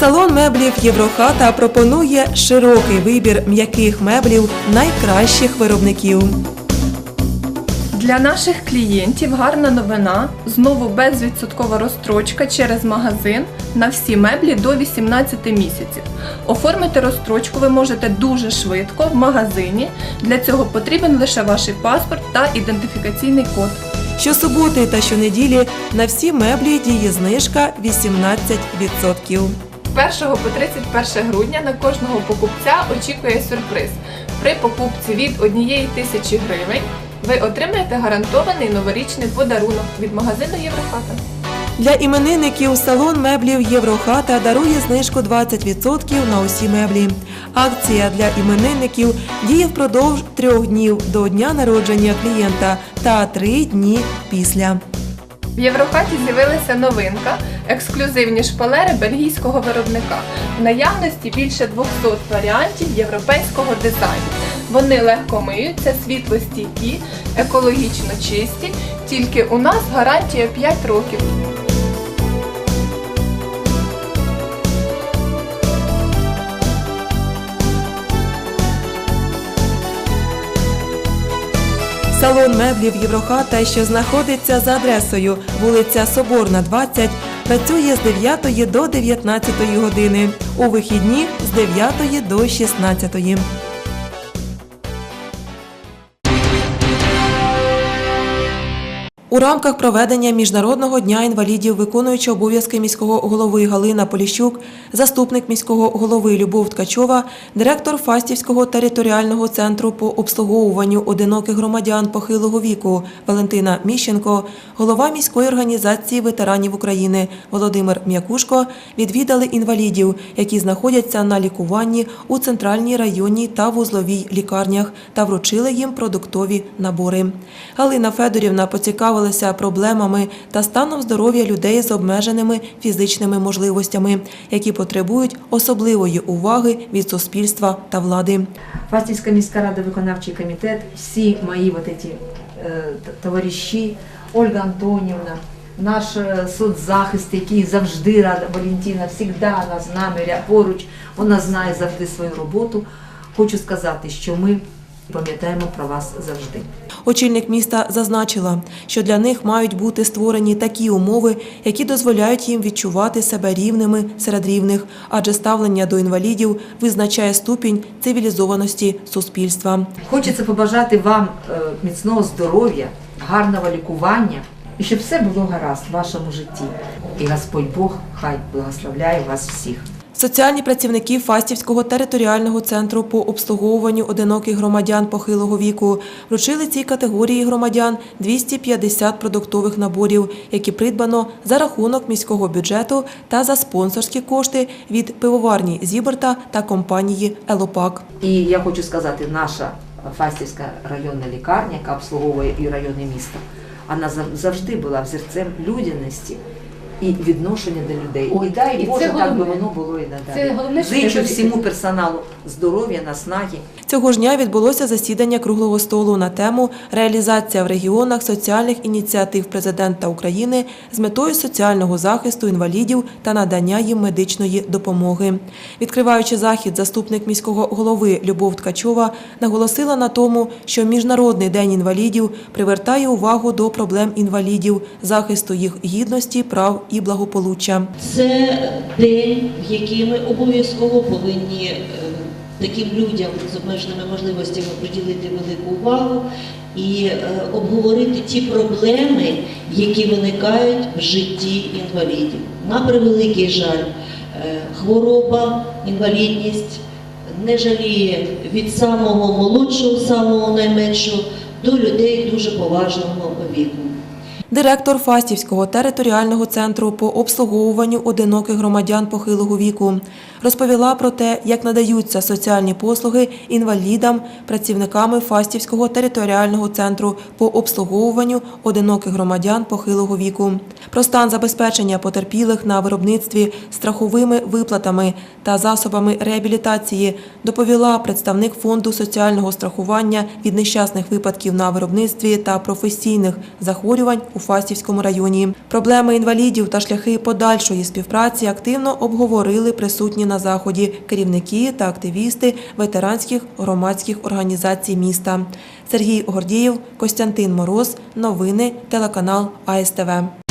Салон меблів Єврохата пропонує широкий вибір м'яких меблів найкращих виробників. Для наших клієнтів гарна новина. Знову безвідсоткова розстрочка через магазин на всі меблі до 18 місяців. Оформити розстрочку ви можете дуже швидко в магазині. Для цього потрібен лише ваш паспорт та ідентифікаційний код. Щосуботи та щонеділі на всі меблі діє знижка 18%. 1 по 31 грудня на кожного покупця очікує сюрприз. При покупці від 1 тисячі гривень ви отримаєте гарантований новорічний подарунок від магазину Єврохата. Для іменинників салон меблів Єврохата дарує знижку 20% на усі меблі. Акція для іменинників діє впродовж трьох днів до дня народження клієнта та три дні після. В Єврохаті з'явилася новинка ексклюзивні шпалери бельгійського виробника. В наявності більше 200 варіантів європейського дизайну. Вони легко миються, світлостійкі, екологічно чисті. Тільки у нас гарантія 5 років. Салон меблів Єврохата, що знаходиться за адресою вулиця Соборна, 20, працює з 9 до 19 години, у вихідні з 9 до 16. У рамках проведення Міжнародного дня інвалідів, виконуючи обов'язки міського голови Галина Поліщук, заступник міського голови Любов Ткачова, директор Фастівського територіального центру по обслуговуванню одиноких громадян похилого віку Валентина Міщенко, голова міської організації ветеранів України Володимир М'якушко відвідали інвалідів, які знаходяться на лікуванні у центральній районній та вузловій лікарнях та вручили їм продуктові набори. Галина Федорівна поцікавилася проблемами та станом здоров'я людей з обмеженими фізичними можливостями, які потребують особливої уваги від суспільства та влади. Фастівська міська рада, виконавчий комітет, всі мої вот эти, е, товариші, Ольга Антонівна, наш е, соцзахист, який завжди рада, Валентина, завжди вона з нами поруч, вона знає завжди свою роботу. Хочу сказати, що ми пам'ятаємо про вас завжди. Очільник міста зазначила, що для них мають бути створені такі умови, які дозволяють їм відчувати себе рівними серед рівних, адже ставлення до інвалідів визначає ступінь цивілізованості суспільства. Хочеться побажати вам е, міцного здоров'я, гарного лікування і щоб все було гаразд в вашому житті. І Господь Бог хай благословляє вас всіх. Соціальні працівники Фастівського територіального центру по обслуговуванню одиноких громадян похилого віку вручили цій категорії громадян 250 продуктових наборів, які придбано за рахунок міського бюджету та за спонсорські кошти від пивоварні Зіберта та компанії Елопак. І я хочу сказати, наша Фастівська районна лікарня, яка обслуговує і райони міста, вона зав- завжди була взірцем людяності і відношення до людей. Ой, і дай і Боже, це так би головне. воно було і надалі. Це головне, що Зичу всьому персоналу здоров'я, наснаги. Цього ж дня відбулося засідання круглого столу на тему реалізація в регіонах соціальних ініціатив президента України з метою соціального захисту інвалідів та надання їм медичної допомоги. Відкриваючи захід, заступник міського голови Любов Ткачова наголосила на тому, що Міжнародний день інвалідів привертає увагу до проблем інвалідів, захисту їх гідності, прав і благополуччя. Це день, в який ми обов'язково повинні е, таким людям з обмеженими можливостями приділити велику увагу і е, обговорити ті проблеми, які виникають в житті інвалідів. На превеликий жаль, е, хвороба, інвалідність не жаліє від самого молодшого, самого найменшого до людей дуже поважного віку. Директор Фастівського територіального центру по обслуговуванню одиноких громадян похилого віку. Розповіла про те, як надаються соціальні послуги інвалідам, працівниками Фастівського територіального центру по обслуговуванню одиноких громадян похилого віку, про стан забезпечення потерпілих на виробництві страховими виплатами та засобами реабілітації, доповіла представник фонду соціального страхування від нещасних випадків на виробництві та професійних захворювань у Фастівському районі. Проблеми інвалідів та шляхи подальшої співпраці активно обговорили присутні на заході керівники та активісти ветеранських громадських організацій міста. Сергій Гордієв, Костянтин Мороз. Новини телеканал АСТВ.